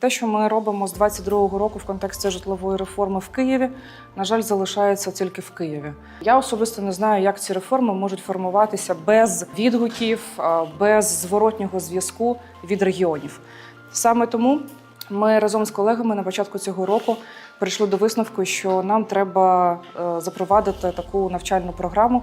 Те, що ми робимо з 22-го року в контексті житлової реформи в Києві, на жаль, залишається тільки в Києві. Я особисто не знаю, як ці реформи можуть формуватися без відгуків, без зворотнього зв'язку від регіонів. Саме тому ми разом з колегами на початку цього року прийшли до висновку, що нам треба е, запровадити таку навчальну програму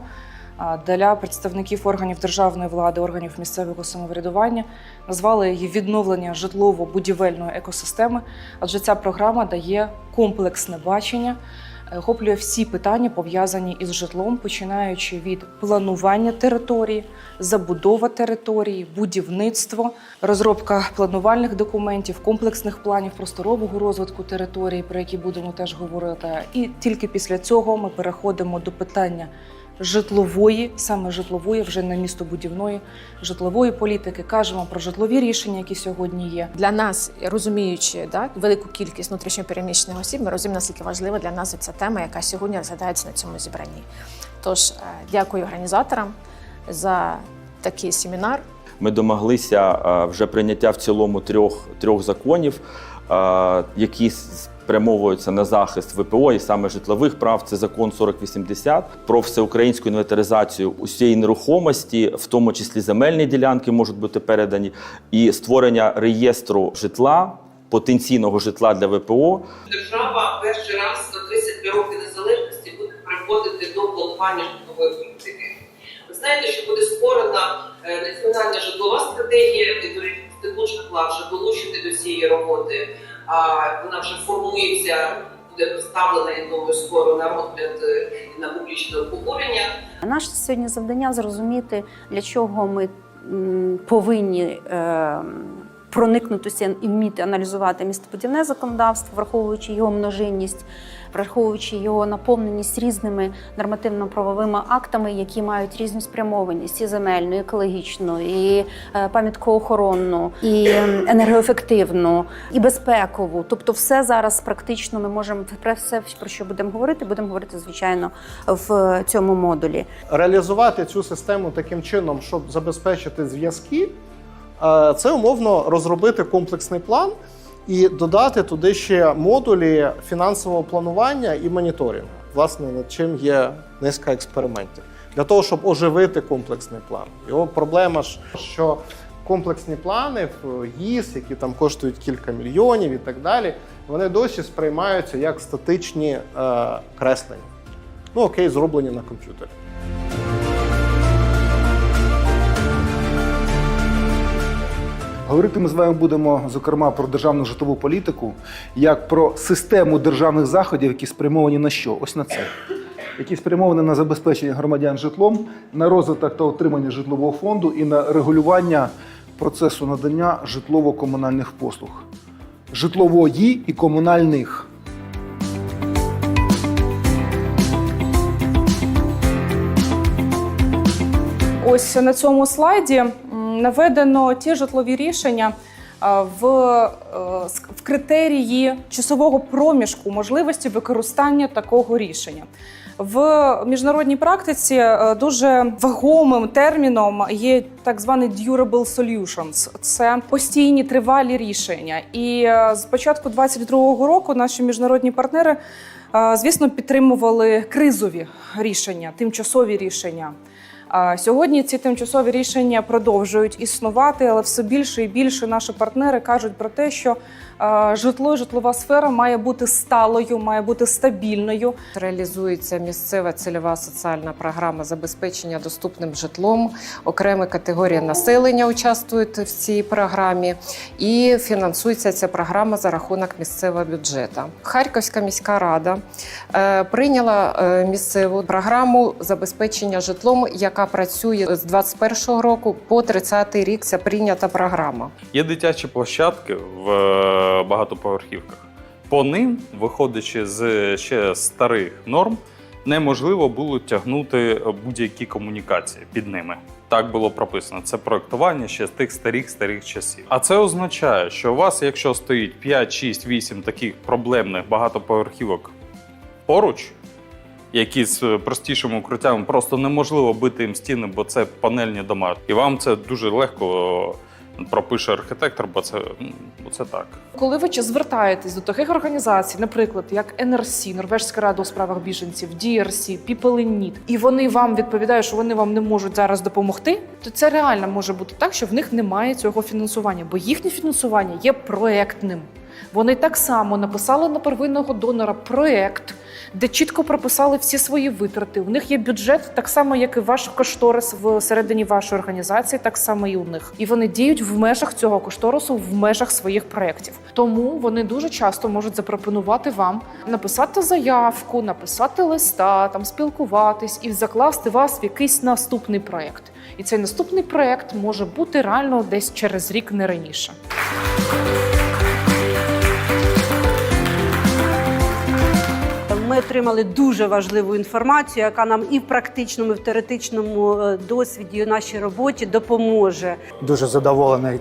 для представників органів державної влади, органів місцевого самоврядування. Назвали її відновлення житлово-будівельної екосистеми, адже ця програма дає комплексне бачення, охоплює всі питання, пов'язані із житлом, починаючи від планування території, забудова території, будівництво, розробка планувальних документів, комплексних планів просторового розвитку території, про які будемо теж говорити. І тільки після цього ми переходимо до питання житлової, саме житлової, вже не містобудівної, житлової політики. Кажемо про житлові рішення, які сьогодні є. Для нас, розуміючи да, велику кількість внутрішньопереміщених осіб, ми розуміємо, наскільки важлива для нас ця тема, яка сьогодні розглядається на цьому зібранні. Тож е, дякую організаторам за такий семінар. Ми домоглися е, вже прийняття в цілому трьох, трьох законів, е, які спрямовуються на захист ВПО і саме житлових прав. Це закон 4080 про всеукраїнську інвентаризацію усієї нерухомості, в тому числі земельні ділянки можуть бути передані, і створення реєстру житла. Потенційного житла для ВПО Держава перший раз за 33 роки незалежності буде приходити до планування житлової політики. Ви знаєте, що буде створена е, національна житлова стратегія, і інститут житла вже долучити до цієї роботи. Вона вже формується, буде представлена, я думаю, скоро на розгляд е, на публічне обговорення. Наше сьогодні завдання зрозуміти, для чого ми повинні е, проникнутися і вміти аналізувати містобудівне законодавство, враховуючи його множинність, враховуючи його наповненість різними нормативно-правовими актами, які мають різну спрямованість і земельну, і екологічну, і е, пам'яткоохоронну, і ем, енергоефективну, і безпекову. Тобто, все зараз практично ми можемо про все, про що будемо говорити, будемо говорити звичайно в цьому модулі. реалізувати цю систему таким чином, щоб забезпечити зв'язки, це умовно розробити комплексний план і додати туди ще модулі фінансового планування і моніторингу, власне, над чим є низка експериментів. Для того, щоб оживити комплексний план. Його проблема ж, що комплексні плани в ГІС, які там коштують кілька мільйонів і так далі, вони досі сприймаються як статичні е, креслення. Ну окей, зроблені на комп'ютері. Говорити ми з вами будемо зокрема про державну житлову політику, як про систему державних заходів, які спрямовані на що? Ось на це. Які спрямовані на забезпечення громадян житлом, на розвиток та отримання житлового фонду і на регулювання процесу надання житлово-комунальних послуг, житлової і комунальних. Ось на цьому слайді наведено ті житлові рішення в, е, в критерії часового проміжку можливості використання такого рішення. В міжнародній практиці е, дуже вагомим терміном є так званий durable solutions. Це постійні тривалі рішення. І е, з початку 2022 року наші міжнародні партнери, звісно, підтримували кризові рішення, тимчасові рішення. Сьогодні ці тимчасові рішення продовжують існувати, але все більше і більше наші партнери кажуть про те, що житло і житлова сфера має бути сталою, має бути стабільною. Реалізується місцева цільова соціальна програма забезпечення доступним житлом. Окремі категорії населення участвують в цій програмі, і фінансується ця програма за рахунок місцевого бюджету. Харківська міська рада е, прийняла е, місцеву програму забезпечення житлом, яка працює з 2021 року по 30 рік. Ця прийнята програма. Є дитячі площадки в е, багатоповерхівках. По ним, виходячи з ще старих норм, неможливо було тягнути будь-які комунікації під ними. Так було прописано. Це проектування ще з тих старих старих часів. А це означає, що у вас, якщо стоїть 5, 6, 8 таких проблемних багатоповерхівок поруч, які з е, простішим укриттям просто неможливо бити їм стіни, бо це панельні дома. І вам це дуже легко пропише архітектор, бо це, бо це так. Коли ви звертаєтесь до таких організацій, наприклад, як NRC, Норвежська рада у справах біженців, DRC, People in Need, і вони вам відповідають, що вони вам не можуть зараз допомогти, то це реально може бути так, що в них немає цього фінансування, бо їхнє фінансування є проектним. Вони так само написали на первинного донора проект, де чітко прописали всі свої витрати. У них є бюджет, так само, як і ваш кошторис всередині вашої організації, так само і у них. І вони діють в межах цього кошторису, в межах своїх проєктів. Тому вони дуже часто можуть запропонувати вам написати заявку, написати листа, там спілкуватись і закласти вас в якийсь наступний проєкт. І цей наступний проєкт може бути реально десь через рік, не раніше. Отримали дуже важливу інформацію, яка нам і в практичному, і в теоретичному е, досвіді і нашій роботі допоможе. Дуже задоволений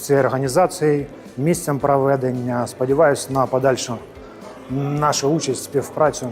цією організацією, місцем проведення. Сподіваюся на подальшу нашу участь, співпрацю.